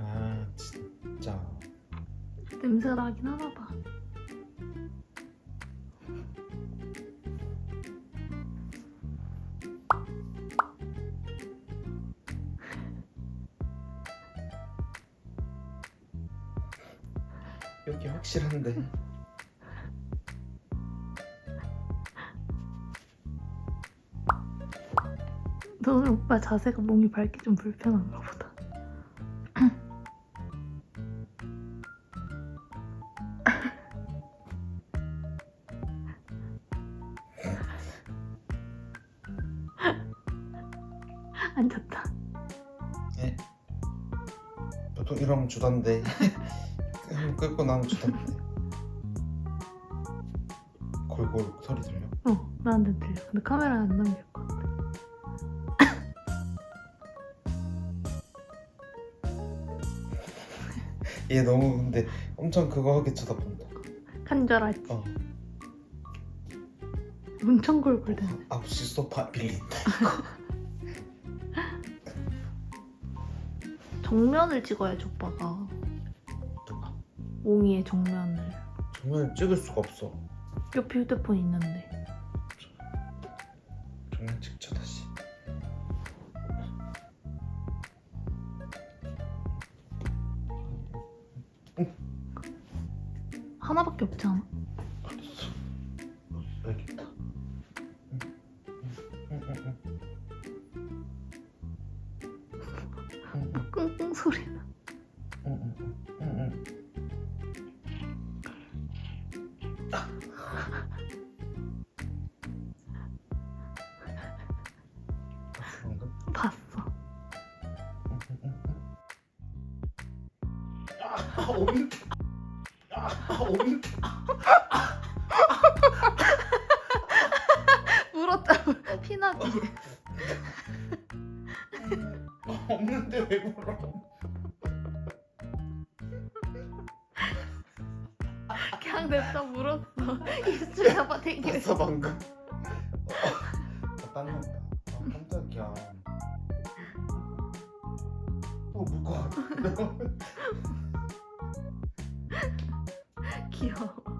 아, 진짜. 냄새가 나긴 하나 봐. 여기 확실한데. 너는 오빠 자세가 몸이 밝기 좀 불편한가 보다. 앉았다. 예. 보통 이러면 주던데. 한번 끌고 나면 주던데. 골골 소리 들려? 어, 나한테 들려. 근데 카메라에 안 남길 얘 너무 근데 엄청 그거 하게 쳐다본다. 간절하지. 어. 엄청 골골대네. 아버지 소파 빌린다. 정면을 찍어야지 오빠가. 누가? 옹이의 정면을. 정면 찍을 수가 없어. 옆에 휴대폰 있는데. 정면 찍자 다시. 하나밖에 없지 않아? 알았어. 알겠다. 응, 응, 응, 응. 응, 응, 끙끙 소리 나. 응, 응, 응, 응. 봤어, 방금? 봤어. 물었다. 피나지. 아, 없는데 왜 물어? 그냥 냅다 물었어. 입술 잡아 당겨. 봤어 방금? 어, 땀난다. 아, 깜짝이야. 어 무거 有。